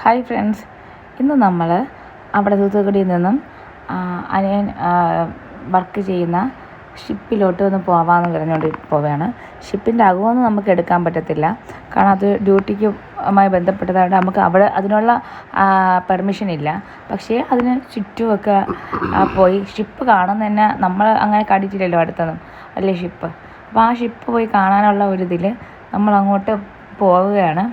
Hi friends. ഇന്ന് നമ്മൾ അവിടെ തൂത്തുക്കുടിയിൽ നിന്നും അനിയൻ വർക്ക് ചെയ്യുന്ന ഷിപ്പിലോട്ട് ഒന്ന് പോവാമെന്ന് പറഞ്ഞുകൊണ്ട് പോവുകയാണ് ഷിപ്പിന്റെ അകമൊന്നും നമുക്ക് എടുക്കാൻ പറ്റത്തില്ല. കാരണം അത് ഡ്യൂട്ടിക്കുമായി ബന്ധപ്പെട്ടതായിട്ട് നമുക്ക് അവിടെ അതിനുള്ള പെർമിഷൻ ഇല്ല. പക്ഷേ അതിന് ചുറ്റുമൊക്കെ പോയി ഷിപ്പ് കാണുന്ന തന്നെ നമ്മൾ അങ്ങനെ കണ്ടിട്ടില്ലല്ലോ അടുത്തൊന്നും അല്ലേ ഷിപ്പ് അപ്പോൾ ആ ഷിപ്പ് പോയി കാണാനുള്ള ഒരു ഇതിൽ നമ്മൾ അങ്ങോട്ട് പോവുകയാണ്.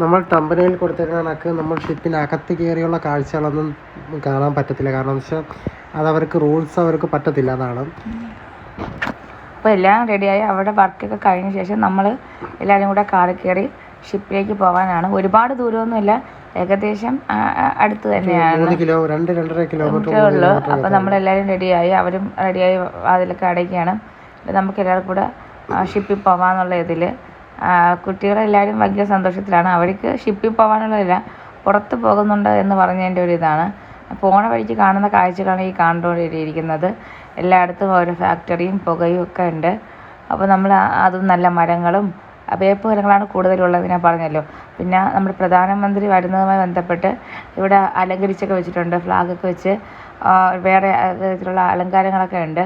നമ്മൾ ടമ്പനയിൽ കൊടുത്തേക്കുന്ന കണക്ക് നമ്മൾ ഷിപ്പിനകത്ത് കയറിയുള്ള കാഴ്ചകളൊന്നും കാണാൻ പറ്റത്തില്ല. കാരണം എന്ന് വെച്ചാൽ അത് അവർക്ക് റൂൾസ് അവർക്ക് പറ്റത്തില്ല അതാണ് അപ്പോൾ എല്ലാം റെഡിയായി അവിടെ വർക്കൊക്കെ കഴിഞ്ഞ ശേഷം നമ്മൾ എല്ലാവരും കൂടെ കാറിൽ കയറി ഷിപ്പിലേക്ക് പോകാനാണ് ഒരുപാട് ദൂരമൊന്നുമില്ല. ഏകദേശം അടുത്ത് തന്നെയാണ്. കിലോ രണ്ട് രണ്ടര കിലോമീറ്റർ ഉള്ളൂ. അപ്പോൾ നമ്മളെല്ലാവരും റെഡിയായി അവരും റെഡിയായി അതിലൊക്കെ അടയ്ക്കുകയാണ്. നമുക്ക് എല്ലാവർക്കും കൂടെ ഷിപ്പിൽ പോകാമെന്നുള്ള ഇതിൽ കുട്ടികളെല്ലാവരും ഭയങ്കര സന്തോഷത്തിലാണ്. അവർക്ക് ഷിപ്പിൽ പോകാനുള്ളതല്ല പുറത്ത് പോകുന്നുണ്ട് എന്ന് പറഞ്ഞതിന്റെ ഒരു ഇതാണ്. പോണ വഴിക്ക് കാണുന്ന കാഴ്ചകളാണ് ഈ കണ്ടുകൊണ്ടിരിക്കുന്നത് എല്ലായിടത്തും ഓരോ ഫാക്ടറിയും പുകയും ഒക്കെ ഉണ്ട്. അപ്പോൾ നമ്മൾ അതും നല്ല മരങ്ങളും വേപ്പ് മരങ്ങളാണ് കൂടുതലുള്ളത് ഞാൻ പറഞ്ഞല്ലോ. പിന്നെ നമ്മുടെ പ്രധാനമന്ത്രി വരുന്നതുമായി ബന്ധപ്പെട്ട് ഇവിടെ അലങ്കരിച്ചൊക്കെ വെച്ചിട്ടുണ്ട് ഫ്ലാഗൊക്കെ വെച്ച് വേറെ തരത്തിലുള്ള അലങ്കാരങ്ങളൊക്കെ ഉണ്ട്.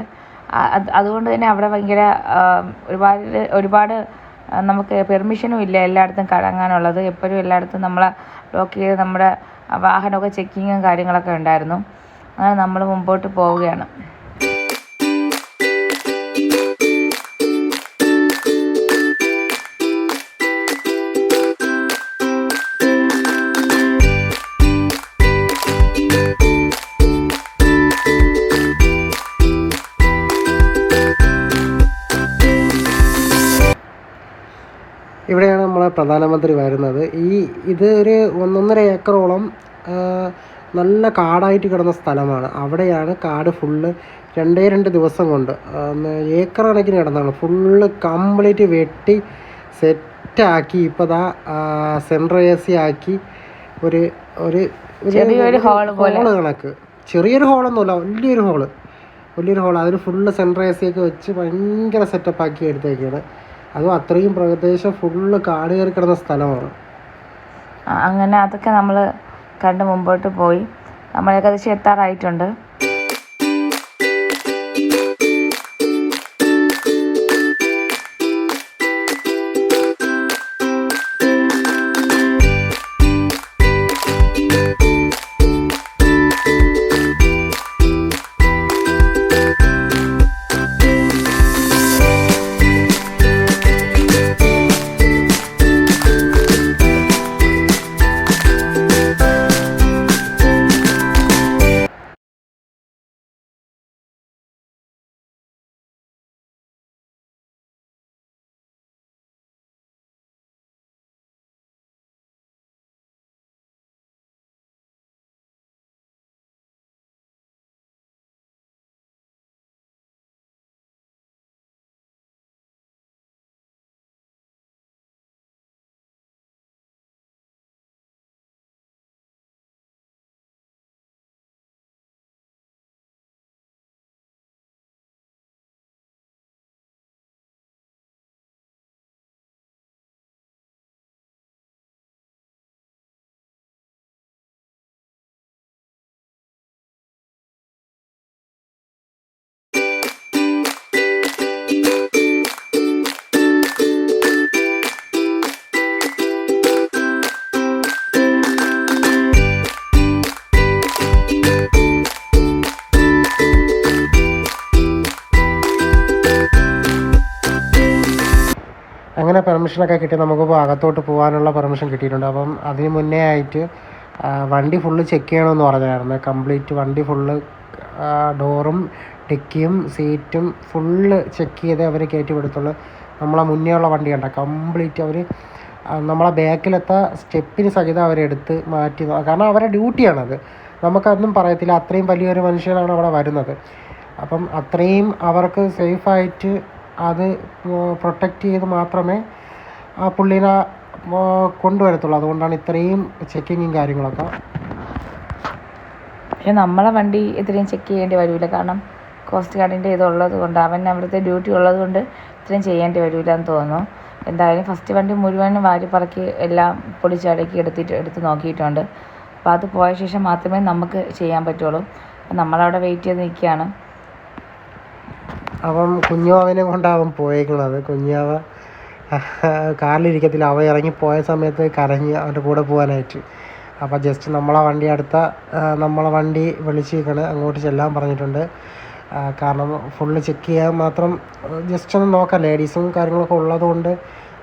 അത് അതുകൊണ്ട് തന്നെ അവിടെ ഭയങ്കര ഒരുപാട് ഒരുപാട് നമുക്ക് പെർമിഷനും ഇല്ല എല്ലായിടത്തും കറങ്ങാനുള്ളത്. എപ്പോഴും എല്ലായിടത്തും നമ്മളെ ലോക്ക് ചെയ്ത് നമ്മുടെ വാഹനമൊക്കെ ചെക്കിങ്ങും കാര്യങ്ങളൊക്കെ ഉണ്ടായിരുന്നു. അങ്ങനെ നമ്മൾ മുമ്പോട്ട് പോവുകയാണ്. ഇവിടെയാണ് നമ്മളെ പ്രധാനമന്ത്രി വരുന്നത് ഈ ഇത് ഒരു ഒന്നൊന്നര ഏക്കറോളം നല്ല കാടായിട്ട് കിടന്ന സ്ഥലമാണ്. അവിടെയാണ് കാട് ഫുള്ള് രണ്ടേ രണ്ട് ദിവസം കൊണ്ട് ഏക്കർ കണക്കിന് കിടന്നാണ് ഫുള്ള് കംപ്ലീറ്റ് വെട്ടി സെറ്റാക്കി ഇപ്പോൾ ദാ സെൻട്രൽ എ സി ആക്കി ഒരു ഒരു. ഹോൾ കണക്ക്. ചെറിയൊരു ഹോളൊന്നുമില്ല വലിയൊരു ഹോൾ വലിയൊരു ഹോൾ അതിൽ ഫുള്ള് സെൻട്രൽ എ സി ഒക്കെ വെച്ച് ഭയങ്കര സെറ്റപ്പ് ആക്കി എടുത്തേക്കാണ്. അതും അത്രയും പ്രദേശം ഫുള്ള് കാട് കയറി കിടന്ന സ്ഥലമാണ്. അങ്ങനെ അതൊക്കെ നമ്മൾ കണ്ട് മുമ്പോട്ട് പോയി. നമ്മൾ ഏകദേശം എത്താറായിട്ടുണ്ട് പെർമിഷനൊക്കെ കിട്ടി നമുക്ക് അകത്തോട്ട് പോകാനുള്ള പെർമിഷൻ കിട്ടിയിട്ടുണ്ട്. അപ്പം അതിന് മുന്നേ ആയിട്ട് വണ്ടി ഫുള്ള് ചെക്ക് ചെയ്യണമെന്ന് പറഞ്ഞായിരുന്നു. കംപ്ലീറ്റ് വണ്ടി ഫുള്ള് ഡോറും ഡിക്കിയും സീറ്റും ഫുള്ള് ചെക്ക് ചെയ്ത് അവർ കയറ്റി വിടത്തുള്ളൂ. നമ്മളെ മുന്നേ ഉള്ള വണ്ടി കണ്ട കംപ്ലീറ്റ് അവർ നമ്മളെ ബാക്കിലത്തെ സ്റ്റെപ്പിന് സഹിതം അവരെടുത്ത് മാറ്റി കാരണം അവരുടെ ഡ്യൂട്ടിയാണത് നമുക്കൊന്നും പറയത്തില്ല അത്രയും വലിയൊരു മനുഷ്യനാണ് അവിടെ വരുന്നത്. അപ്പം അത്രയും അവർക്ക് സേഫായിട്ട് അത് പ്രൊട്ടക്റ്റ് ചെയ്ത് മാത്രമേ ആ പുള്ളീനെ കൊണ്ടുവരത്തുള്ളൂ. അതുകൊണ്ടാണ് ഇത്രയും ചെക്കിങ്ങും കാര്യങ്ങളൊക്കെ. പക്ഷെ നമ്മളെ വണ്ടി ഇത്രയും ചെക്ക് ചെയ്യേണ്ടി വരില്ല കാരണം കോസ്റ്റ് ഗാർഡിന്റെ ഇതുള്ളത് കൊണ്ട് അവൻ അവിടുത്തെ ഡ്യൂട്ടി ഉള്ളത് കൊണ്ട് ഇത്രയും ചെയ്യേണ്ടി വരില്ല എന്ന് തോന്നുന്നു. എന്തായാലും ഫസ്റ്റ് വണ്ടി മുഴുവനും വാരിപ്പറക്കി എല്ലാം പൊളിച്ചടക്കി എടുത്തിട്ട് എടുത്ത് നോക്കിയിട്ടുണ്ട്. അപ്പോൾ അത് പോയ ശേഷം മാത്രമേ നമുക്ക് ചെയ്യാൻ പറ്റുള്ളൂ. അപ്പം നമ്മളവിടെ വെയിറ്റ് ചെയ്ത് നിൽക്കുകയാണ്. അപ്പം കുഞ്ഞാവനെ കൊണ്ടാവും പോയേക്കുന്നത്. കുഞ്ഞാവ കാറിലിരിക്കത്തില്ല. അവ ഇറങ്ങി പോയ സമയത്ത് കരഞ്ഞ് അവന്റെ കൂടെ പോകാനായിട്ട്. അപ്പോൾ ജസ്റ്റ് നമ്മളെ വണ്ടി അടുത്ത നമ്മളെ വണ്ടി വിളിച്ചിരിക്കണ്. അങ്ങോട്ട് ചെല്ലാൻ പറഞ്ഞിട്ടുണ്ട്. കാരണം ഫുള്ള് ചെക്ക് ചെയ്യാൻ മാത്രം ജസ്റ്റ് ഒന്ന് നോക്കാം. ലേഡീസും കാര്യങ്ങളൊക്കെ ഉള്ളതുകൊണ്ട്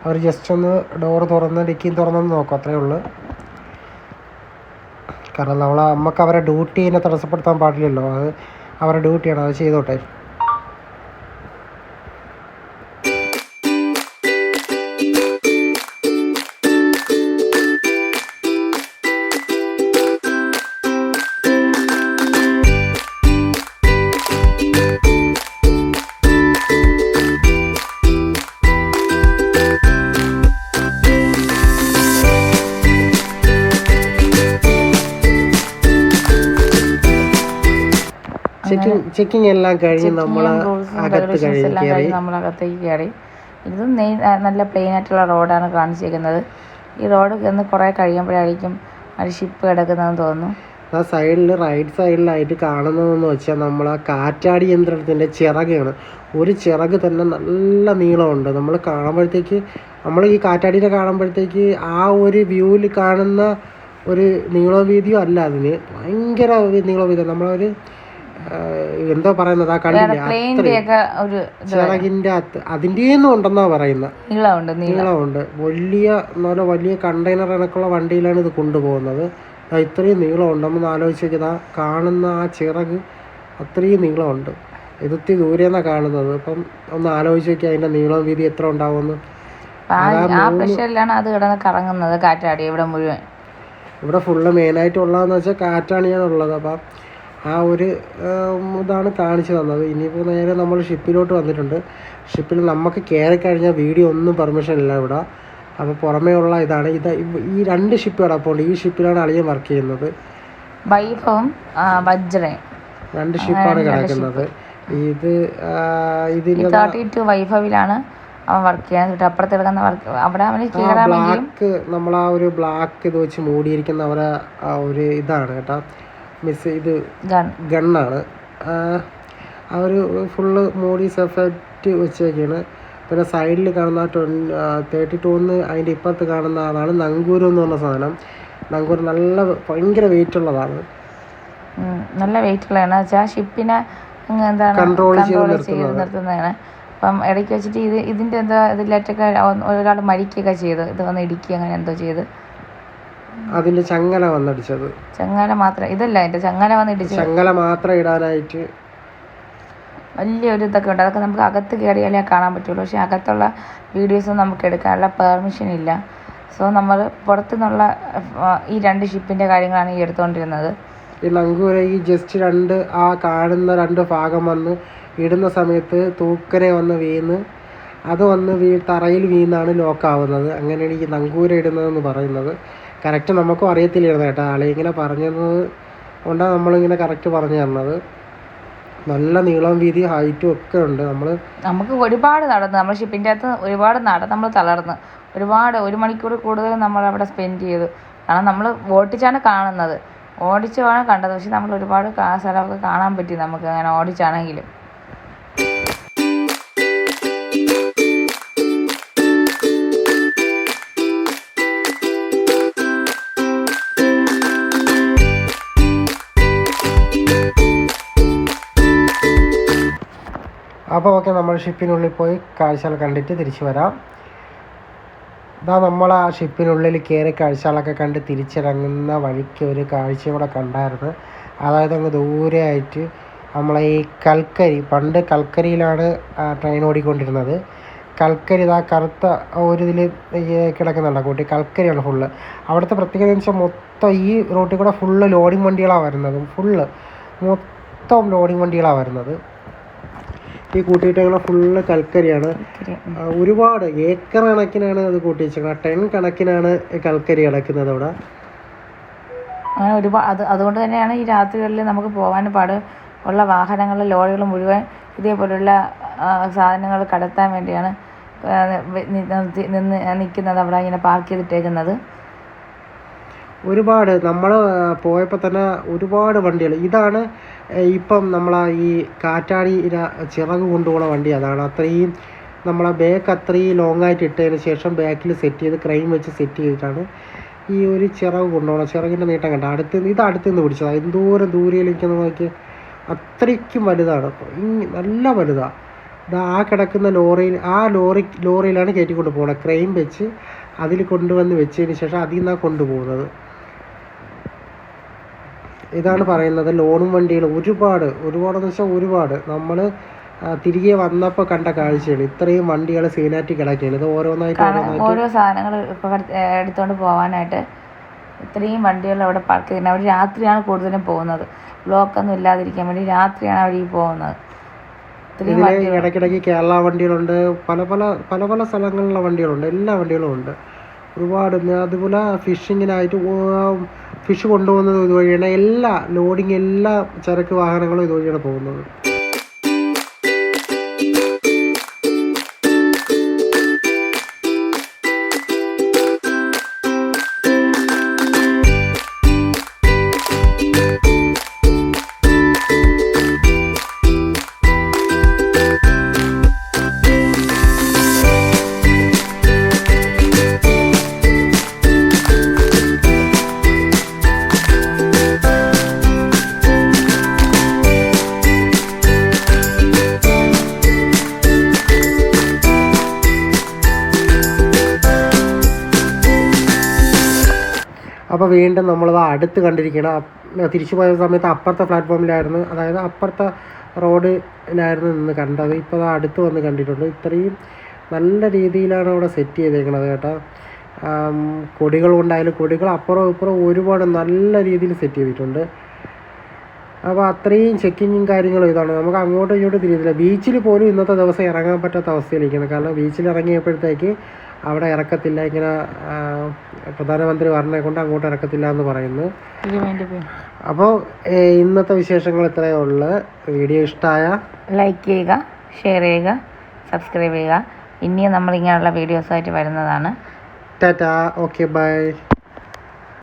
അവർ ജസ്റ്റ് ഒന്ന് ഡോറ് തുറന്ന് ഡിക്കിയും തുറന്നൊന്ന് നോക്കും. അത്രേ ഉള്ളൂ. കാരണം നമ്മൾ നമുക്ക് അവരെ ഡ്യൂട്ടീനെ തടസ്സപ്പെടുത്താൻ പാടില്ലല്ലോ. അത് അവരുടെ ഡ്യൂട്ടിയാണ് അത് ചെയ്തോട്ടെ. ചെക്കിങ് എല്ലാം കഴിഞ്ഞ് നമ്മൾ അകത്ത് കയറി. അകത്തേക്ക് കയറി. ഇത് നല്ല പ്ലെയിൻ ആയിട്ടുള്ള റോഡാണ് കാണിച്ചിരിക്കുന്നത്. ഈ റോഡ് ഒന്ന് കുറേ കഴിയുമ്പോഴായിരിക്കും ഒരു ഷിപ്പ് കിടക്കുന്നതെന്ന് തോന്നുന്നു. ആ സൈഡിൽ റൈറ്റ് സൈഡിലായിട്ട് കാണുന്നതെന്ന് വെച്ചാൽ നമ്മൾ ആ കാറ്റാടി യന്ത്രത്തിന്റെ ചിറകാണ്. ഒരു ചിറക് തന്നെ നല്ല നീളമുണ്ട്. നമ്മൾ കാണുമ്പോഴത്തേക്ക് നമ്മൾ ഈ കാറ്റാടിനെ കാണുമ്പോഴത്തേക്ക് ആ ഒരു വ്യൂവിൽ കാണുന്ന ഒരു നീളവീതിയോ അല്ല അതിന്. ഭയങ്കര നീളവീതി. നമ്മളൊരു എന്തോ പറയുന്നത് ആ കണ്ടില്ലേ ചിറകിന്റെ അകത്ത്. അതിന്റെയൊന്നും ഉണ്ടെന്നാ പറയുന്നത് നീളമുണ്ട് വലിയ നല്ല വലിയ കണ്ടെയ്നർ കണക്കുള്ള വണ്ടിയിലാണ് ഇത് കൊണ്ടുപോകുന്നത്. ഇത്രയും നീളം ഉണ്ടെന്ന് ആലോചിച്ച് നോക്കിയത് കാണുന്ന ആ ചിറക് അത്രയും നീളമുണ്ട്. ഇതിത്തി ദൂരെന്നാണ് കാണുന്നത്. അപ്പം ഒന്ന് ആലോചിച്ച് നോക്കി അതിന്റെ നീളം വീതി എത്ര ഉണ്ടാവുമെന്ന്. ആ ആ പ്രഷറിലാണ് അത് കിടന്ന് കറങ്ങുന്നത് കാറ്റാടി ഇവിടെ മുഴുവൻ. ഇവിടെ ഫുള്ള് മെയിനായിട്ടുള്ളതെന്ന് വെച്ചാൽ കാറ്റാണിയാണ് ഉള്ളത് അപ്പം ആ ഒരു ഇതാണ് കാണിച്ചു തന്നത്. ഇനിയിപ്പോൾ നേരെ നമ്മൾ ഷിപ്പിലോട്ട് വന്നിട്ടുണ്ട്. ഷിപ്പിൽ നമുക്ക് കയറി കഴിഞ്ഞാൽ വീഡിയോ ഒന്നും പെർമിഷൻ ഇല്ല ഇവിടെ. അപ്പോൾ പുറമേ ഉള്ള ഇതാണ്. ഇത് ഈ രണ്ട് ഷിപ്പ് കിടപ്പുണ്ട് ഈ ഷിപ്പിലാണ് അളിയൻ വർക്ക് ചെയ്യുന്നത്. വൈഭവം ആ, രണ്ട് ഷിപ്പാണ് കിടക്കുന്നത്. ഇത് ആ, ഇതിന്റെ തേർട്ടി ടു വൈഭവിലാണ് അവൻ വർക്ക് ചെയ്യാൻ തൊട്ട് അപ്പുറത്ത് കിടക്കുന്ന വർക്ക് അവിടെ അവന് ബ്ലാക്ക് നമ്മൾ ആ ഒരു ബ്ലാക്ക് ഇത് വെച്ച് മൂടിയിരിക്കുന്ന അവരെ ഒരു ഇതാണ് കേട്ടോ. മിസ് ഇത് ഗണ്ണാണ്. ആ ഒരു ഫുള്ള് മോഡീസ് എഫക്റ്റ് വെച്ചേക്കാണ്. പിന്നെ സൈഡിൽ കാണുന്ന ട്വൻ തേർട്ടി ടൂന്ന് അതിന്റെ ഇപ്പുറത്ത് കാണുന്ന ആളാണ് നങ്കൂരം എന്ന് പറഞ്ഞ സാധനം. നങ്കൂരം നല്ല ഭയങ്കര വെയിറ്റ് ഉള്ളതാണ് നല്ല വെയിറ്റ് ഉള്ളതാണ് വെച്ചാൽ ഷിപ്പിനെ എന്താണ് നിർത്തുന്നത്. ചെയ്ത് നിർത്തുന്നതാണ്. അപ്പം ഇടയ്ക്ക് വെച്ചിട്ട് ഇത് ഇതിന്റെ എന്താ ഇതിലേറ്റൊക്കെ ഒരാൾ മരിക്കുകയൊക്കെ ചെയ്തു ഇത് വന്ന് ഇടിക്കുക അങ്ങനെ എന്തോ ചെയ്ത്. അതിന്റെ ചങ്ങല വന്നടിച്ചത്. ചങ്ങല മാത്രം ഇതല്ല അതിന്റെ ചങ്ങല വന്നിടിച്ചത്. ചങ്ങല മാത്രം ഇടാനായിട്ട്. വലിയൊരു ഇതൊക്കെ ഉണ്ട്. അതൊക്കെ നമുക്ക് അകത്ത് കയറിയാലേ കാണാൻ പറ്റുള്ളൂ. പക്ഷേ അകത്തുള്ള വീഡിയോസ് നമുക്ക് എടുക്കാനുള്ള പെർമിഷൻ ഇല്ല. സോ നമ്മൾ പുറത്തുനിന്നുള്ള ഈ രണ്ട് ഷിപ്പിന്റെ കാര്യങ്ങളാണ് ഈ എടുത്തുകൊണ്ടിരുന്നത്. ഈ നങ്കൂര ഈ ജസ്റ്റ് രണ്ട് ആ കാണുന്ന രണ്ട് ഭാഗം വന്ന് ഇടുന്ന സമയത്ത് തൂക്കനെ വന്ന് വീണ് അത് വന്ന് വീ തറയിൽ വീണാണ് ലോക്കാവുന്നത് അങ്ങനെയാണ് ഈ നങ്കൂര ഇടുന്നതെന്ന് പറയുന്നത്. കറക്റ്റ് നമുക്കും അറിയത്തില്ലായിരുന്നു കേട്ടോ. ആളെ ഇങ്ങനെ പറഞ്ഞത് കൊണ്ടാണ് നമ്മളിങ്ങനെ കറക്റ്റ് പറഞ്ഞു തന്നത്. നല്ല നീളം വീതി ഹൈറ്റും ഒക്കെ ഉണ്ട്. നമ്മൾ നമുക്ക് ഒരുപാട് നടന്നു നമ്മൾ ഷിപ്പിന്റെ അകത്ത് ഒരുപാട് നട നമ്മൾ തളർന്ന്. ഒരുപാട് ഒരു മണിക്കൂർ കൂടുതൽ നമ്മൾ അവിടെ സ്പെൻഡ് ചെയ്തു. കാരണം നമ്മൾ ഓടിച്ചാണ് കാണുന്നത്. ഓടിച്ചാണ് കണ്ടത്. പക്ഷെ നമ്മൾ ഒരുപാട് സ്ഥലമൊക്കെ കാണാൻ പറ്റി നമുക്ക് അങ്ങനെ ഓടിച്ചാണെങ്കിലും. അപ്പോൾ ഓക്കെ നമ്മൾ ഷിപ്പിനുള്ളിൽ പോയി കാഴ്ചകൾ കണ്ടിട്ട് തിരിച്ചു വരാം. ഇതാ നമ്മൾ ആ ഷിപ്പിനുള്ളിൽ കയറി കാഴ്ചകളൊക്കെ കണ്ട് തിരിച്ചിറങ്ങുന്ന വഴിക്ക് ഒരു കാഴ്ച കൂടെ കണ്ടായിരുന്നു. അതായത് അങ്ങ് ദൂരെയായിട്ട് നമ്മളെ ഈ കൽക്കരി പണ്ട് കൽക്കരിയിലാണ് ട്രെയിൻ ഓടിക്കൊണ്ടിരുന്നത്. കൽക്കരി ഇതാ കറുത്ത ഒരു ഇതിൽ കിടക്കുന്നുണ്ട് കൂട്ടി കൽക്കരിയാണ് ഫുള്ള് അവിടുത്തെ പ്രത്യേകത എന്ന് വെച്ചാൽ മൊത്തം ഈ റോട്ടിൽ കൂടെ ഫുള്ള് ലോഡിങ് വണ്ടികളാണ് വരുന്നത്. ഫുള്ള് മൊത്തം ലോഡിങ് വണ്ടികളാണ് വരുന്നത്. ഈ കൂട്ടിയിട്ടങ്ങനെ ഫുള്ള് കൽക്കരിയാണ്. ഒരുപാട് ഏക്കർ കണക്കിനാണ് അത് കൂട്ടി വെച്ചേക്കുന്നത് ടെൻ കണക്കിനാണ് കൽക്കരി കിടക്കുന്നത് അവിടെ. അങ്ങനെ ഒരുപാട് അത് അതുകൊണ്ട് തന്നെയാണ് ഈ രാത്രികളിൽ നമുക്ക് പോകാൻ പാട് ഉള്ള വാഹനങ്ങൾ ലോറികൾ മുഴുവൻ ഇതേപോലുള്ള സാധനങ്ങൾ കടത്താൻ വേണ്ടിയാണ് നിന്ന് നിൽക്കുന്നത് അവിടെ ഇങ്ങനെ പാർക്ക് ചെയ്തിട്ടേക്കുന്നത്. ഒരുപാട് നമ്മൾ പോയപ്പോൾ തന്നെ ഒരുപാട് വണ്ടികൾ ഇതാണ് ഇപ്പം നമ്മളെ ഈ കാറ്റാടി ചിറക് കൊണ്ടുപോകുന്ന വണ്ടി. അതാണ് അത്രയും നമ്മളെ ബാക്ക് അത്രയും ലോങ് ആയിട്ട് ഇട്ടതിന് ശേഷം ബാക്കിൽ സെറ്റ് ചെയ്ത് ക്രൈം വെച്ച് സെറ്റ് ചെയ്തിട്ടാണ് ഈ ഒരു ചിറക് കൊണ്ടുപോകണം ചിറകിന്റെ നീട്ടം കണ്ട? അടുത്ത് ഇത് അടുത്ത് നിന്ന് പിടിച്ചതാണ് എന്തോരം ദൂരയിൽ നിൽക്കുന്ന നോക്കി അത്രയ്ക്കും വലുതാണ്. നല്ല വലുതാണ് ആ കിടക്കുന്ന ലോറിയിൽ ആ ലോറി ലോറിയിലാണ് കയറ്റിക്കൊണ്ട് പോകുന്നത് ക്രെയിൻ വെച്ച് അതിൽ കൊണ്ടുവന്ന് വെച്ചതിന് ശേഷം അതിൽ നിന്നാണ് കൊണ്ടുപോകുന്നത്. ഇതാണ് പറയുന്നത്. ലോണും വണ്ടികളും ഒരുപാട് ഒരുപാടെന്ന് വെച്ചാൽ ഒരുപാട്. നമ്മൾ തിരികെ വന്നപ്പോൾ കണ്ട കാഴ്ചയാണ് ഇത്രയും വണ്ടികൾ സീനാറ്റി കിടക്കുകയാണ് ഇത് ഓരോന്നായിട്ട് ഓരോ സാധനങ്ങൾ ഇപ്പോൾ എടുത്തുകൊണ്ട് പോകാനായിട്ട് ഇത്രയും വണ്ടികൾ അവിടെ പാർക്ക് ചെയ്യുന്നത് അവർ രാത്രിയാണ് കൂടുതലും പോകുന്നത്. ബ്ലോക്കൊന്നും ഇല്ലാതിരിക്കാൻ വേണ്ടി രാത്രിയാണ് അവർ ഈ പോകുന്നത്. ഇതിൽ ഇടയ്ക്കിടയ്ക്ക് കേരള വണ്ടികളുണ്ട്. പല പല പല പല സ്ഥലങ്ങളിലുള്ള വണ്ടികളുണ്ട്. എല്ലാ വണ്ടികളും ഉണ്ട്. ഒരുപാട് അതുപോലെ ഫിഷിങ്ങിനായിട്ട് ഫിഷ് കൊണ്ടുപോകുന്നത് ഇതുവഴിയാണ്. എല്ലാ ലോഡിങ് എല്ലാ ചരക്ക് വാഹനങ്ങളും ഇതുവഴിയാണ് പോകുന്നത്. അപ്പോൾ വീണ്ടും നമ്മളത് അടുത്ത് കണ്ടിരിക്കണം. തിരിച്ചു പോയ സമയത്ത് അപ്പുറത്തെ പ്ലാറ്റ്ഫോമിലായിരുന്നു അതായത് അപ്പുറത്തെ റോഡിലായിരുന്നു നിന്ന് കണ്ടത്. ഇപ്പോൾ അത് അടുത്ത് വന്ന് കണ്ടിട്ടുണ്ട്. ഇത്രയും നല്ല രീതിയിലാണ് അവിടെ സെറ്റ് ചെയ്തേക്കണത് കേട്ടോ. കൊടികൾ കൊണ്ടായാലും കൊടികൾ അപ്പുറം ഇപ്പുറം ഒരുപാട് നല്ല രീതിയിൽ സെറ്റ് ചെയ്തിട്ടുണ്ട്. അപ്പോൾ അത്രയും ചെക്കിങ്ങും കാര്യങ്ങളും ഇതാണ്. നമുക്ക് അങ്ങോട്ടും ഇങ്ങോട്ടും തിരിയുന്നില്ല. ബീച്ചിൽ പോലും ഇന്നത്തെ ദിവസം ഇറങ്ങാൻ പറ്റാത്ത അവസ്ഥയിലിരിക്കുന്നത് കാരണം ബീച്ചിൽ ഇറങ്ങിയപ്പോഴത്തേക്ക് അവിടെ ഇറക്കത്തില്ല. ഇങ്ങനെ പ്രധാനമന്ത്രി പറഞ്ഞെ കൊണ്ട് അങ്ങോട്ട് ഇറക്കത്തില്ല എന്ന് പറയുന്നു. അപ്പോൾ ഇന്നത്തെ വിശേഷങ്ങൾ ഇത്രയേ ഉള്ളൂ. വീഡിയോ ഇഷ്ടമായ ലൈക്ക് ചെയ്യുക ഷെയർ ചെയ്യുക സബ്സ്ക്രൈബ് ചെയ്യുക. ഇനിയും നമ്മൾ ഇങ്ങനെയുള്ള വീഡിയോസായിട്ട് വരുന്നതാണ്. ടാറ്റാ. Okay bye.